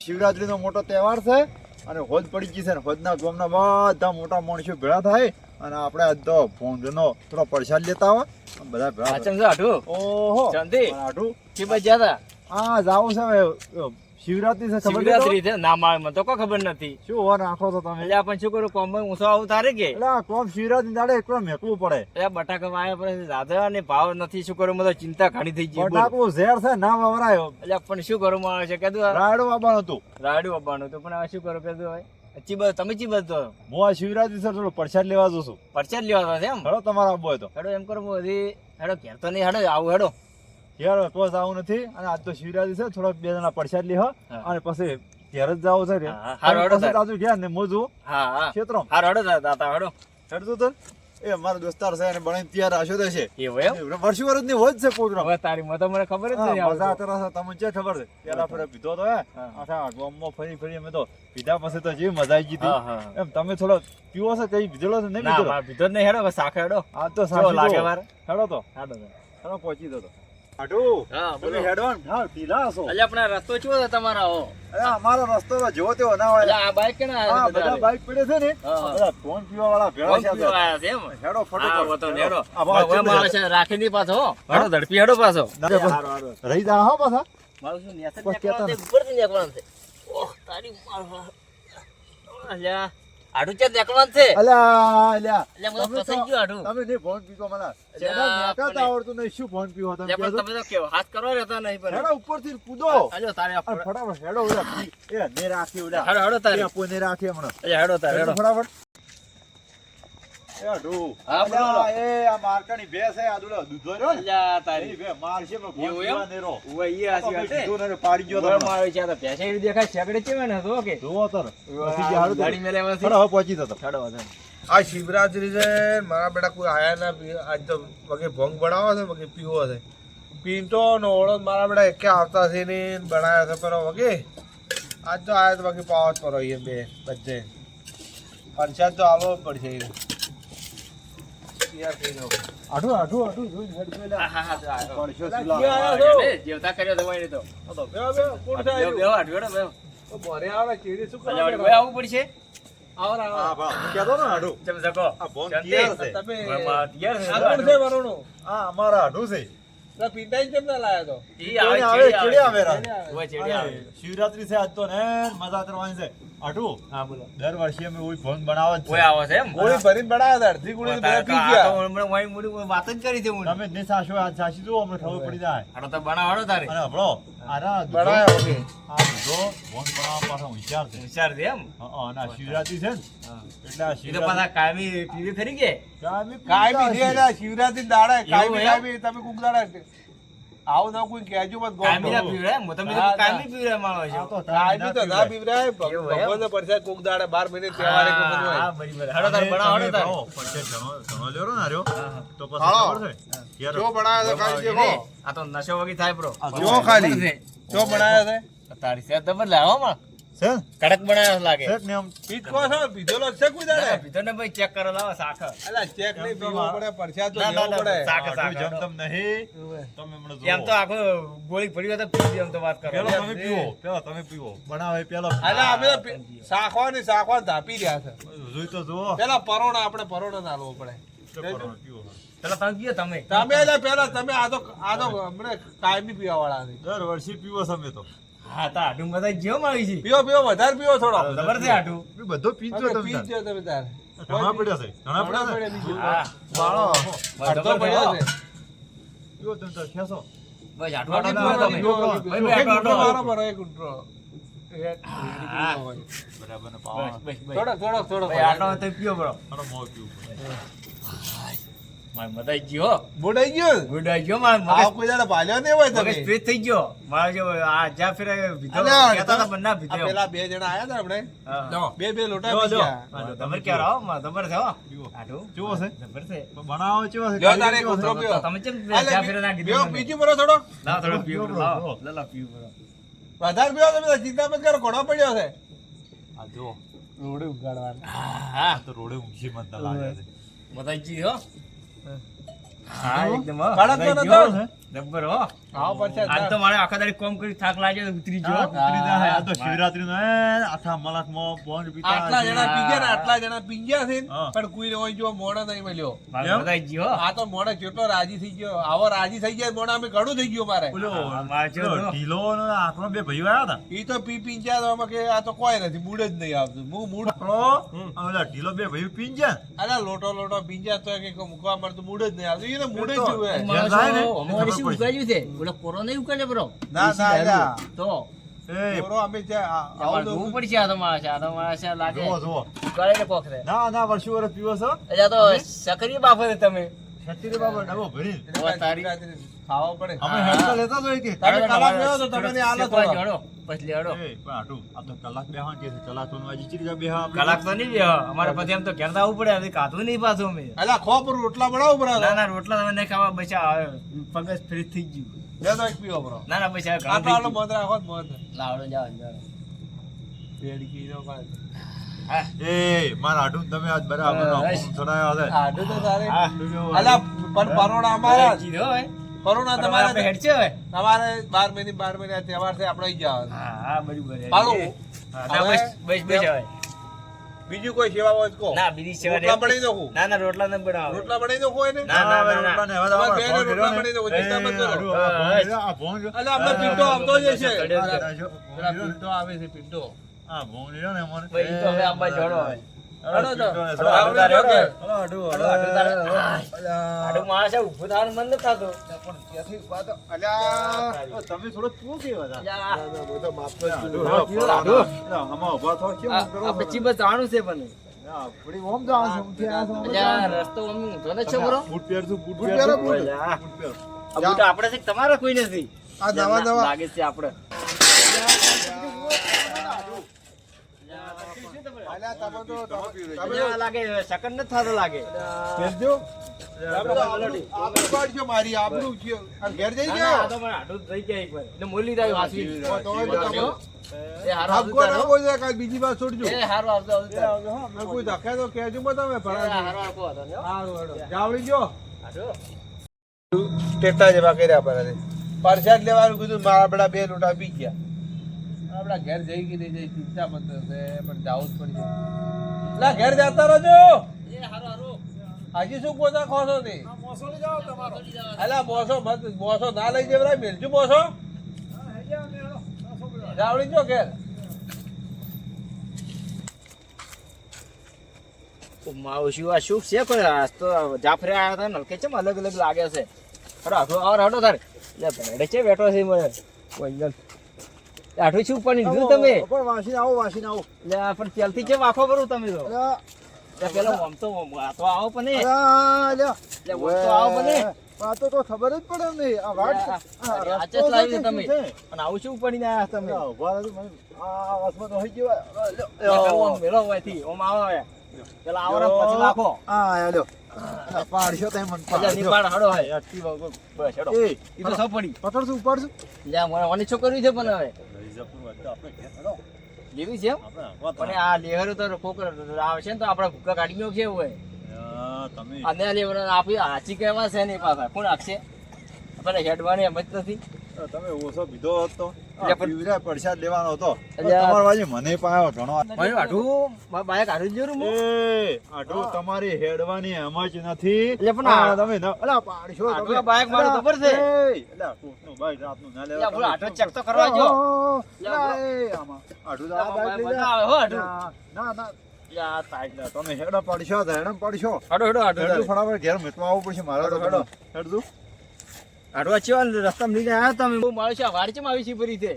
શિવરાત્રી નો મોટો તહેવાર છે અને હોજ પડી ગઈ છે ને હોજના ગામના બધા મોટા માણસો ભેળા થાય અને આપણે આજ તો ભોંગનો થોડો પ્રસાદ લેતા હોય બધા ભેળા આઠું? ઓહો. શાંતિ? કે બસ જ્યાં આ જાવું છે શિવરાત્રી છે ખબર શિવરાત્રી છે? ના મને તો કોઈ ખબર નથી. શું હોવા નાખો તો તમે? એટલે પણ શું કરું? કોમ ઊંસો આવું તારે કે? એટલે કોમ શિવરાત્રી દાડે એકલો મેકવું પડે. એટલે બટાકા વાયા પડે દાદા ને ભાવ નથી શું કરું? મને ચિંતા ઘણી થઈ ગઈ. બટાકું ઝેર છે ના વવરાયો. એટલે પણ શું કરું? મારે છે કીધું રાયડું આવવાનું હતું. રાયડું આપવાનું હતું પણ હવે શું કરું? કીધું હવે ચી બસ તમે ચી બસ તો? હું આ શિવરાત્રી સર થોડો પ્રસાદ લેવા જઉં છું. પરસાદ લેવા હતા એમ? હેડો તમારા આબો તો. હેડો એમ કરો બધી હેડો ઘેર તો નહીં હેડો આવું હેડો. યાર તો આવું નથી. અને આજ તો શિવરાજ છે થોડોક બે જણા પ્રસાદ લે અને પછી ઘેર જ જાવ છે રે હા, હા. ઘેર ને મોજું. હા હા. ક્ષેત્રો હારો હેડો દાદા હડો ચડતું તો. એ મારો દોસ્તાર છે અને બનાવીને તૈયાર આશો તો છે. એવું એમ? વર્ષી વર્ષની હોય છે પ્રોગ્રામ. હવે તારી મને મને ખબર જ નહીં મજા આવતો. છે તમને જે ખબર છે? પેલા ફરે પીધો તો હે. આઠા ગામમાં ફરી ફરી અમે તો પીધા પછી તો જે મજા આવી ગઈ હા હા એમ તમે થોડો પીવો છે કઈ પીધેલો છે નહીં ના પીધેલો? મારે પીધો નહીં હેડો સાખ હેડો. આ તો સાખ લાગે. વાર હેડો તો. હેડો હેડો પહોંચી દો તો. રસ્તો ચેવો છે તમારા અમારો રસ્તો જેવો તેવો ના હોય. આ બાઈક કેના હા બધા બધા બાઈક પડે છે ને. હા, હા. બધા ફોન પીવા વાળા ભેળા છે હેડો ફટો હા હેડો. હવે છે રાખી ની પાછો હેડો ઝડપી હેડો પાછો. રહી જા હા પાછા. મારું શું નેસર નીકળવાનું છે ઓહ તારી માર- અલ્યા આડું છે નીકળવાનું છે? અલ્યા અલ્યા. અલ્યા મને તમે ફસાઈ તો- આડું. તમે નહીં ફોન પીકો મને. ચેડા નેકાતા આવડતું નહીં શું ફોન પીવો તમે? તમે તો કેવો હાથ કરવા રહેતા નહીં હેડો ઉપરથી કૂદો. અલ્યો તારે ફટાફટ હેડો એ ને રાખી ઓલા હેડો હેડો તારે. રાખી હમણાં. હેડો તારે હેડો. ફટાફટ એ અઢુ. હા, બોલો. અલ્યા, એ આ શિવરાત્રી છે મારા બેટા કોઈ આયા ના પી આજ તો વગે ભંગ બનાવો છે વગે પીવો છે. પીંટો નો ઓળો મારા બેટા એકે આવતા છે ને બનાવ્યા છે pero વગે. આજ તો આયા તો વગે પાવત જ પડો એ બે બધે. પરસાદ તો આવવો જ પડશે. આઢું, આઢું, આઢું, જોઈને હેડ જેવતા કર્યો તો કોણ આઠ બોરે આવે, શું પડશે? હા, ને. આ? છે. તમે આઠું. વરુણો? આ અમારા શિવરાત્રી છે આજ તો ને મજા કરવાની છે. આઢું હા, બોલો. દર વર્ષે અમે ઓય ભોંગ બનાવે છે આવે છે એમ? ગોળી ભરીને બનાવ્યા હતા અડધી ગોળી બે પી ગયા તો હમણાં વાઈ મૂડી વાત જ કરી છે હું. તમે ને નહીં આ સાસી જો અમને ખબર પડી જાય હાલો તો બનાવાડો તારે. અને હબળો આના બનાવ્યો ઓકે આ જો ભોંગ બનાવવા પાછો હોશિયાર છે હોશિયાર છે એમ? હા, અને આ શિવરાત્રી છે ને એટલે આ શિવરાત્રી પાછા કાયમી ટીવી ફરી કે? કાયમી કાયમી હશે. શિવરાત્રી દાડે? કાંઈ બી તમે કુક દાડે આવું ના કોઈ કહેજો મત કાયમી ના પીવડાય એમ? તમે. કાયમી પીવડાય માણો છો. તો કાયમી તો ના. પીવરાય એમ? પરસાદ કોક દાડે બાર મહિને તહેવારે કોક હોય હા, બરાબર. હાલો તારે બનાવો, તમે હાલો પણ જે ઘણો- ઘણો લ્યો ના હા. તો પછી ખબર છે? યાર, જો બનાવ્યા તો કાઈ દેખો આ તો નશો વગી થાય બ્રો જો ખાલી જો બનાવ્યા છે તારી સેહત જબર લાવો માં. કડક બનાવ્યો લાગે. છે ને આમ? પીધકો છો? પીધેલો છે કોઈ ના, ના, દાડે પીધો ને ભાઈ ચેક કરો લાવો સાખર અલા ચેક નહીં પીવો પડે તો લેવો નહીં. ઉવે. તમે હમણાં એમ તો આખો ગોળી પડી હોય તો પીધી એમ તો વાત કરો. પેલો તમે પીવો પેલો તમે પીવો. બનાવે પેલો. અલા અમે તો શાખવા ને શાખવા ધાપી રહ્યા છે. જોઈ તો જુઓ. પેલા પરોણા આપણે પરોણા ના લેવો પડે. તમે તમે. તમે પેલા તમે આ તો આ તો હમણાં કાયમી પીવા વાળા દર વર્ષે પીવો તમે તો. હા તો આટું બધા જેવો મારી છે. પીઓ પીઓ વધારે પીઓ થોડો. ખબર છે આટું બધો પીજો તમે પી જ તાર. જો તમે તાર. ઘણા પડ્યા છે ઘણા પડ્યા છે. હા. બાળો. અડધો પડ્યો છે. પીઓ તમે તાર ખેંચો. બસ પીવો બાકી તમે. ભાઈ, એક આટો મારો મારો, એક ઉડરો. બરાબર ને પાવા. થોડોક થોડોક ભાઈ, આટલો તો પીઓ બરો ઘણો મો પીવું પડે. મારે મદાઈ ગયો મૂડ ગયો ને? ગયો મારે આ કોઈ દાડે ભાલ્યો નહીં હોય તમે સ્ટ્રેટ થઈ ગયો મારે જો આ જ્યાં ફેરે પીધો અલ્યા, કહેતા હતા પણ ના પીધો આ એમ. પેલા બે જણા આયા હતા આપણે બે બે લોટા પી ગયા હા, જબર ક્યારે આવો માં છે હો પીવો. છે? જબર છે બનાવો કેવો છે? લ્યો તારે એક કેવો છે? ઊંટો પીવો. તમે કેમ હાલે, જ્યાં ના પીવો, કીધું મને? થોડો લાવો થોડો પીવો, પીવો પીવો, લાવો પીવો. લો, લો, પીવો બરો. વધારે પીવો તમે ચિંતા મત કરો ઘણો પડ્યો છે આ જો, રોડે ઉગાડવાનું હા તો રોડે ઊંઘી મત લાગે છે. મદાઈ જી હો હા એકદમ કડક તો નતો? જબ્બર હો. આવો પરસાદ આજ તો મારે આખા દાડી કોમ કરી થાક લાગે ઉતરી જો ઉતરી જાય. આ તો શિવરાત્રી નો આથા મલાક મો બોન પીતા આટલા જણા પી ગયા ને આટલા જણા પી ગયા છે પણ કોઈ હોય જો મોડો નહીં મળ્યો? બધાય ગયો. આ તો મોડો જેટલો રાજી થઈ ગયો આવો રાજી થઈ ગયા મોડા અમે ઘણું થઈ ગયું મારે. બોલો હા, મારે જો પેલો જો. ઢીલો નો આકડો બે ભાઈઓ આયા હતા? ઈ તો પી પી ગયા તો કે આ તો કોઈ નથી મૂડ જ નહીં આવતું. હું મૂડ અને ઓલા ઢીલો બે ભાઈઓ પીને ગયા અરે અલા લોટો લોટો પી ગયા તો કે મૂકવા મળતું મૂડ જ નહીં આવતું. એને મૂડ જ એ ને, પડશે. ઉકાળ્યું છે? ઓલો કોરો નહીં બરો ના ના અલા. તો? એ અમે ત્યાં આ- અમારે આવું પડશે આ તો માણસ આ તો માણસ લાગે. જુઓ જુઓ. ઉકાળે ને પોખરે. ના ના વર્ષો વર્ષ પીવો છો. એટલે તો સકરી બાફરે તમે. છત્રી બાબા ડબો ભરી. તારી. ખાવા પડે અમે લેતા કે તમે કલાક તો ની હોય. જડો, પછી લેડો પણ આટલું, આ તો કલાક બેહવાનું કે કલાક તો વાજી ચીરી બેહવા કલાક તો નહીં બેહો. અમારે પછી એમ તો ઘેર આવવું પડે હજી કાઢવું નહીં પાછું અમે અલા ખો પર રોટલા બનાવો બરાબર ના ના રોટલા તમે નહીં ખાવા બચા હવે ફ્રી થઈ ગયું લે તો એક પીવો બરો ના ના પછી આ ઘણું તો થઈ આટલો ગયું. મધ રાખો જ લાવડો જાઓ જાઓ. પેડકી નો કાંઈ. એ, મારા હાટું તમે આજ બરાબર તો તારે અલા પણ અમારા. કીધું હવે. પણ તમારે હેડ છે હવે. તમારે 12 મહિને 12 મહિને તહેવાર છે આપણે આવી જાવ હા હા બરાબર. પાલું. બસ બસ બસ હવે બીજું કોઈ સેવા હોય કો ના બીજી સેવા રોટલા બનાવી દો ના ના રોટલા ન બનાવો રોટલા બનાવી દો એને ના, ના, ના, રોટલા ને હવે તમારે બે રોટલા બનાવી દો, ચિંતા મત કરો. આ ફોન અલે અમને પિંટો આવતો જ છે પિંટો આવે છે પિંટો. આ ફોન કર્યો ને અમને. ભાઈ, તો હવે આંબા જોડો હવે. હળો તો. પિંટો ને હળો, જો. આવડે તો કે. હળો, હાટું, હળો, હળો, હાટું તારે. હળો. આય. અલા. આડું માણસ છે. પણ આપણી ઓમ છે, ઓમ ઊંધો છે બરો બૂટ બૂટ બૂટ. બૂટ પહેરો. તમારે કોઈ નથી આ લાગે છે આપણે બીજી વાત છોડજો. કોઈ ધક્કે તો કેજો તમે. જાવડી જો. ટેટા જેવા કર્યા પર પરસાદ લેવાનું કીધું મારા બધા બે લોટા પી ગયા. આપડા ઘેર જઈ કે નહીં જઈ ચિંતા બંધ થશે પણ જાવું જ પડી જાય ઘેર જતા રહેજો. એ હારું, હારું. હજી શું પોતા ખો છો ને અલા બોસો મત બોસો ના લઈ જવરાય મેલજો બોસો જાવડી જો ઘેર. માવશી, આ શું છે કોઈ? આ તો જાફરે આયા હતા નલકે ચેમ અલગ અલગ લાગે છે. હડો હાથો આવો હડો તારે. એટલે ભેડે છે બેઠો છે મને. વંજલ આઠું શું પણ લીધું તમે પણ વાસીને આવો વાસીને આવો લે આ પણ ત્યારથી કેમ આખો ભરું તમે તો પેલો આમ તો આ તો આવો પણ એ. અલ્યા, અલ્યા. લે ઓમ તો આવો પણ. આ તો ખબર જ પડે ને આ વાત આ- આ આ રસ્તો ચેસ લાવી તમે શું? અને આવું શું પડીને આયા તમે ઊભા રહેજો, મને આ વાસમાં તો હઈ ગયો. ઓમ મેલો હોયથી, ઓમ આવો. પેલા આવરા પછી નાખો હા હેલો પાડશો તઈ મન એટલે પાડશો. નિપાડ હડો હે અટકી. બસ હડો એ, તો સૌ પડી પકડશું, ઉપાડશું? લે મને ઓની છોકરી છે પણ હવે રિઝર્વનું હોય તો આપણે ઘેર હેડો. જેવી છે પણ આ લેહરો તો કોક આવશે ને તો આપણે ભૂકા કાઢી ગયો છે હોય? તમે અને લેવર આપી હાચી કહેવા છે નહીં પાછા. કોણ આપશે? આપણે હેડવાની એમ જ નથી. તમે ઓછો પીધો હોત. પીવરા પ્રસાદ લેવાનો હતો અલ્યા. તમારા મને પાયો ઘણો મારું આઠું બાઈક આઠું જોરું હું એ આટલું તમારી હેડવાની એમ જ નથી એટલે પણ આ આ- તમે અલા પાડશો તમે. બાઈક મારું ખબર છે. એ, અલા, બાઈક રાતનું ના લેવા અલ્યા, બોલો, તમે આટલો શું? ચેક તો કરવા જો. ઓહો, અલ્યા, અલા, એ, આમાં. આટલું તો આ આ બાઈક લઈ બાઈક હો, આટલું. ના, ના ના યા તાઈ. અલા, તમે હેડો પડશો હેડો પડશો હડો હડો. ફટાફટ ઘેર આવવું પડશે મારે તો હેડો, હેડું આઠું આ ચેવા ને રસ્તામાં લઈને આવ્યા તમે? બહુ મારું છે વાડી ચેમ આવી છે ફરી તે?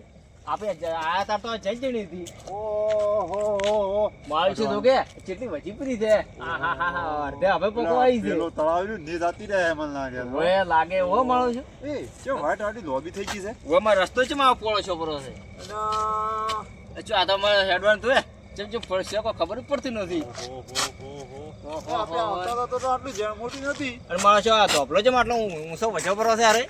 આપણે આયા તા તો જઈ જણી હતી. ઓહો હો મારું છે તો કે કેટલી વધી પડી છે હા હા હા હા અડધે હવે પકવાઈ છે. પેલો તળાવ ને આતી રહે મને લાગે. ઓય લાગે ઓ મારું છું. એ કેમ વાટ આડી લોબી થઈ ગઈ છે? ઓ મારો રસ્તો છે મારો પોળો છોકરો છે? અલા, અચ્છા આ તો મારે હેડવાન તો જેમ જેમ ફરશે કોઈ ખબર પડતી નથી. હો, હો. અને મારો શું આ ધોપલો છે આટલો ઊંચો વચ્ચો પર છે અરે?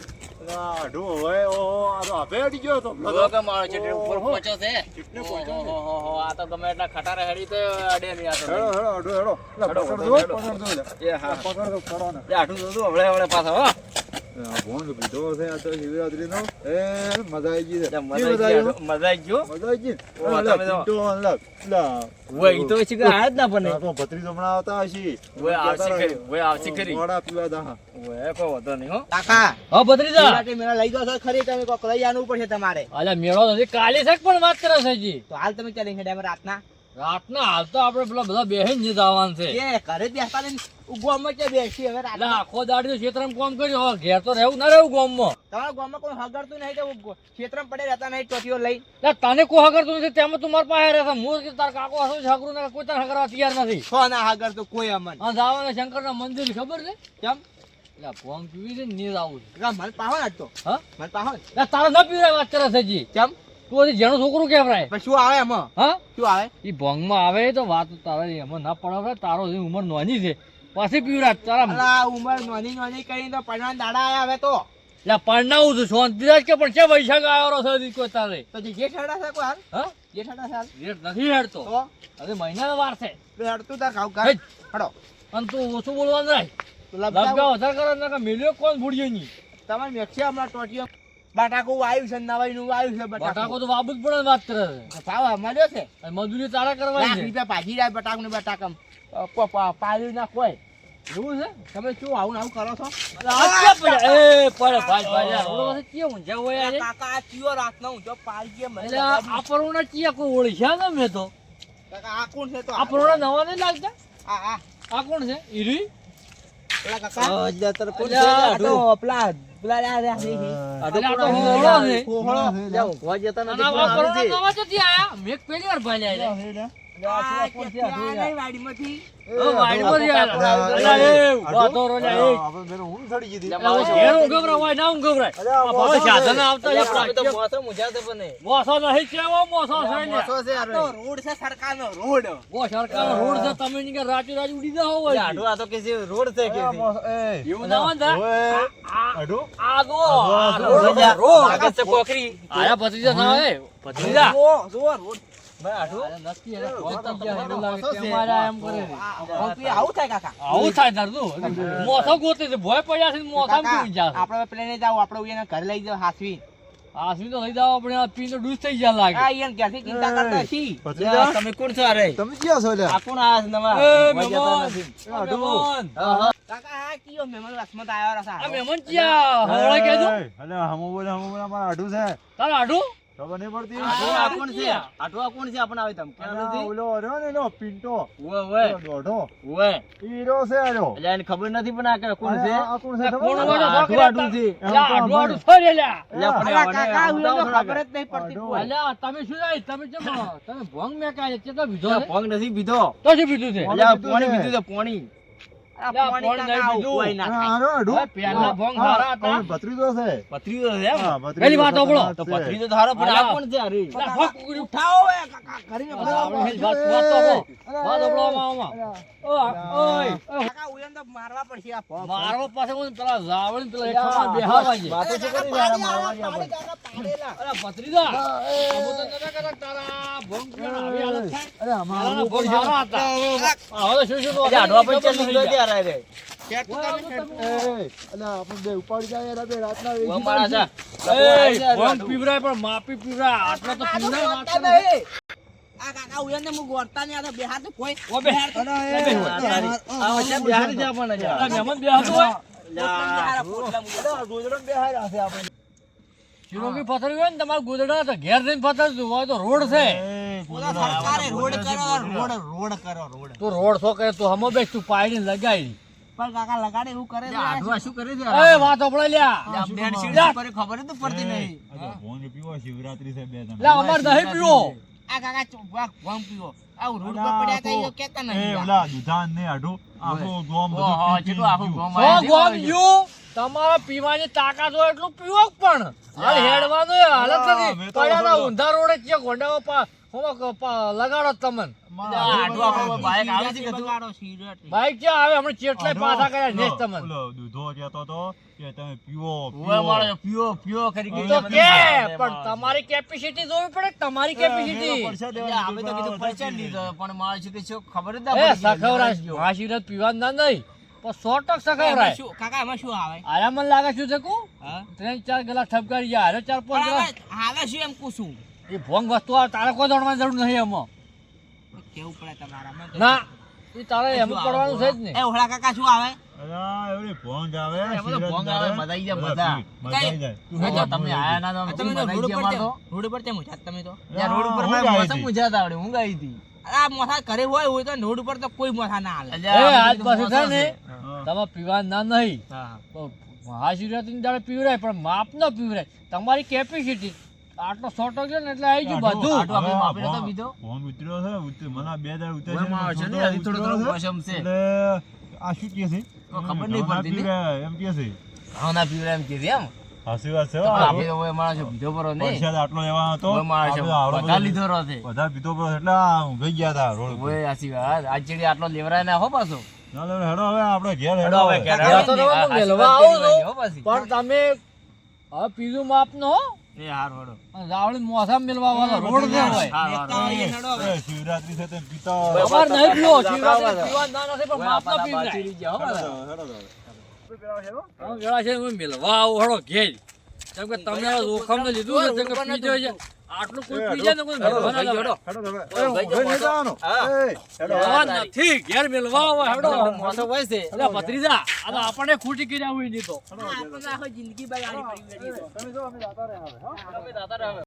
અલા, છે છે છે? આ તો ખરો ને. એ છે. મજા આવી ગઈ છે મજા આવી ગયો મજા આવી ગઈ તમે તો- પિન્ટુ, અલા, અલા. ઓય ઈ તો પછી કઈ આયા ના પણ તો ભત્રીજો હમણાં આવતા હશે. ઓય આવશે ખરી. ઓય આવશે ખરી. મોડા પીવા દા. ઓય કોઈ વાંધો નહીં હો. કાકા હા ભત્રીજા. મેળા લઈ જાઓ છો ખરી તમે કોક લઈ આવવું પડશે તમારે. અલ્યા મેળો નથી કાલે છે પણ વાત કરો છે જી તો હાલ તમે ચાલી હેડે રાતના? રાતના હાલ તો આપણે પેલા બધા બેહીને જ છે. એ ઘરે બેસતા ને ગોમમાં કે બેસી હવે એટલે આખો દાડી ક્ષેત્રમાં કામ કર્યું. હવે ઘેર તો રહેવું ના રહેવું ગામમાં? તમારા ગામમાં કોઈ હગડતું નહીં તો ક્ષેત્રમાં પડે રહેતા નહીં ટોટીઓ લઈ? તને કોઈ હગરતું નથી? તેમાં તું મારા પાસે રહેશે હું કે તાર કાકો હશું છે હગરું ને કોઈ તને હગરવા તૈયાર નથી. છો ના હગડતું કોઈ અમન. આ જવાના શંકરના મંદિર ખબર છે? કેમ? એટલે ભોંગ પીવી છે ને નીર આવું છે. મન પાહો ને તો. હા? મન પાહો તારા તારે ન પીવડાય વાત કરે છે જી કેમ? તું હજી જેનું છોકરું પણ શું આવે એમાં? હા? શું આવે? એ ભોંગમાં આવે તો વાત તારે એમાં ના પડાવે તારો ઉંમર નોની છે. પાછી પીવડા તારા ઉંમર નોની નોની કરીને તો પડવાના દાડા આવ્યા હવે તો. એટલે પરણાવું છું શાંતિરાજ કે પણ છે વૈશાખ આવ્યો છે કોઈ તારે? તો જે ઠેડા છે કોઈ હાલ? હા? જે ઠેડા છે હાલ? રેટ નથી હેડતો. હવે મહિનાનો વાર છે. હેડતું તાર ખાવ હેટ. હડો. અને તું ઓછું બોલવાનું રાખ. કરો વધારે કરે ને મિલ્યો કોણ ભૂડ્યો નહીં? તમારે મેક્ષે હમણાં ટોટીઓ બટાકું આવ્યું છે નવાઈનું આવ્યું છે બટાકો. તો વાબુ જ પડે વાત કરે છે? ભાવ છે મજૂરી તારા લાખ કરવાની છે. રૂપિયા ભાજી રહ્યા બટાકો ને બટાકમ. પાડ્યું ના કોઈ એવું છે? તમે શું આવું ને આવું કરો છો? એ પડે ભાઈ ભાઈ પાસે ઊંઝા હોય યાર? કાકા આ ચિયો મને એટલે આ આ પરોણા ચિયા કોઈ ઓળખ્યા ને મેં તો? કાકા આ કોણ છે તો? આ નવા નહીં લાગતા? આ આ. આ કોણ છે? ઈરી? પેલા કાકા? અલ્યા, આ તો પેલા પેલા રહ્યા રહ્યા છે. એ. અલ્યા, આ તો હોળો છે. ખોખળો. અને આ પરોણા નવા ચોથી આયા. મેં પેલી વાર ભાઈ રોડ છે રોડ. છે ઘરે લઈ જાવ હાસવી આસવી તો લઈ જાઓ આપણે આ પીનો ડૂસ થઈ ગયા લાગે. આ ઈયન ક્યાંથી ચિંતા કરતા છી તમે કોણ છો અરે તમે ક્યાં છો લ્યા? આ કોણ આ નવા? મહેમાન, નથી. આ મહેમાન. કાકા આ કયો મહેમાન વાસમાં આવ્યો રસા આ મહેમાન ક્યાં? હવળા કહેજો. એ, હમો બોલે, હમો બોલે, અમારે અઢું છે. તારા આઢું? ખબર નહીં પડતી? આ કોણ છે આટો કોણ છે આપણે આવે તમ નથી ઓલો રહ્યો ને એનો પિન્ટો, ઓય ઓય દોઢો. ઓય હીરો છે આર્યો. એટલે એને ખબર નથી પણ આ કોણ છે આ કોણ છે કોણ છે? હોય? આટું આટું છે અલ્યા, આઢું આઢું ફરી એટલે પણ અલા, આને કાકા આમ તો ખબર જ નહીં પડતી અલ્યા, તમે શું જાય? તમે ભોંગ મેક્યા છે? ચેટલો પીધો છે? નથી પીધો તો શું પીધું છે? અલ્યા, પાણી પીધું છે પાણી મારવા પડશે મારવા પાસે પેલા જાવળ પેલા બેહાવા છે. વાતો શું કરી રહ્યા મારવાની આપણે કાકા પાડેલા. અરે ભત્રીજા, આવું તો નતા કરતા તારા ભોંગ. અરે, આમાં ભોંગ હતા. હવે શું શું આડવા પર ત્યારે રે માપી પીવરાય. આટલો તો. નહીં. આ કાકા ઉયાને હું ગોળતા નહીં, આ બેહાર તો કોઈ ઓ બે. અલ્યા, આ વચ્ચે બિહારી જા મહેમાન. બેહાર છે આપણે. શિરોમી પથર હોય ને તમારે ગોદડા તો ઘેર જઈને પથર હોય તો રોડ છે. રોડ કરો રોડ રોડ કરો રોડ. તું રોડ શો કરે તું હમો બેસ તું પાડી લગાવી પણ કાકા લગાડે એવું કરે આઠવા શું કરે છે? એ વાત આપણે લ્યા બેન શીટ ખબર જ પડતી નહીં. અલ્યા, પીવો, શિવરાત્રી છે બે તમે. લ્યા અમાર નહીં પીવો. આ કાકા ચોવા ભમ પીવો. આવું રોડ પર પડ્યા હતા એ કેતા એ, ઓલા દુધાન ને આઢું, આખું ગોમ બધું આખું ગોમ ગોમ યુ તમારા પીવાની તાકાત હોય એટલું પીવો પણ. હાલ હેડવાનો હાલત નથી. પડ્યાના ઊંધા રોડે છે ગોંડામાં પા લગાડો તમન. બાઈક છે ક્યાં આવે? હમણાં ચેટલાય પાછા કર્યા નેસ તમને. દૂધો કહેતો તો કે તમે પીવો ઓય પીવો. પીઓ પીઓ કરી તો કે પણ તમારી કેપેસિટી જોવી પડે તમારી કેપેસિટી અમે તો કીધું. લીધો પણ મારે શું કે ખબર જ ના પડી નહીં સો ટક સખાવરાય કાકા એમાં શું આવે? આયા મને લાગે શું છે કુ? ત્રણ ચાર ગલાસ ઠપકારી ગયા હારે ચાર પાંચ પણ આવે શું એમ પૂછું એ ભોંગ વસ્તુ આવે તારે કોઈ જાણવાની જરૂર નહીં એમાં. કેવું પડે તમારામાં? ના એ તારે એમ આવે? છે જ ને એ ઓહળા કાકા શું આવે? અલા, એવડી ભોંગ આવે એમાં તો ભોંગ શિવરાજના આવે, મજા આઈ જાય, બધા મજા. પી- મજા આઈ જાય. તું હે તો તમે આયા ના તો આ તમે તો મજા રોડ ઉપર તો. તેમ- રોડ ઉપર તેમ ઉઠ્યા તમે તો. ત્યાં રોડ ઉપર હું મારે ગાઈ મોસમ હતી. મુજાતા આવડે હું ગાઈ હતી. અરે આ મોથા ઘરે હોય હોય તો રોડ ઉપર તો કોઈ મોથા ના હાલે. અલ્યા, એ આ આજ પાસે છે ને હા. તમે પીવા ના નહીં હા. મહાશિવરાત્રી દાડે પીવરાય પણ માપ ન પીવરાય તમારી કેપેસિટી આટલો શોર્ટ છે ને એટલે આવી ગયું બધું આટલું આપણે માપીને તો બીજો? ભોંગ ઉતર્યો છે. મને બે દાડ ઉતર્યો છે, છે ને, હજી થોડો થોડો મોસમ છે. એટલે આ શું કહે છે ખબર નહીં પડતી એમ છે હા, ના એમ એમ. હાચી વાત છે આપણે હવે માણસો બીજો પરો નહીં. વરસાદ આટલો લેવાનો હતો માણસો બધા લીધો રહો છે. બધા એટલે આ ગયા હતા રોડ ઓય, સાચી વાત. આજ ચેડી આટલો લેવરાય ના હો પાછો. ના, ના, હેડો હવે આપણે ઘેર હેડો હેડો હવે હવે. ઘેર હેડો. તો તમે આ- આ મેલવા આશીર્વાદ આવો છો. દેવાય હો પાછી. પણ તમે હવે પીધું માપ નો એ હારું, હેડો. રાવળી મોસમ મેલવા વાળો રોડ ના હોય શિવરાત્રી છે તે પીતા અમાર નહીં પીવો શિવરાત્રી પીવા ના નથી પણ માપ ના હો હેડો હેડો તમે વેળા મેલવા આવો હળો ઘેર. કેમ કે તમે જોખમ ને લીધું ને કે પીજો છે. આટલું કોઈ પી જાય ને કોઈ મેલવા ના હેડો. હેડો નથી ઘેર મેલવા આવો હેડો. મોસો હોય છે. અલ્યા ભત્રીજા આ તો આપણને ખૂટી કર્યા હોય નહીં તો. આપણે આખો જિંદગી બગાડી પડી બધી તો. તમે જો અમે દાતા રહે હવે, હા. અમે દાતા રહો.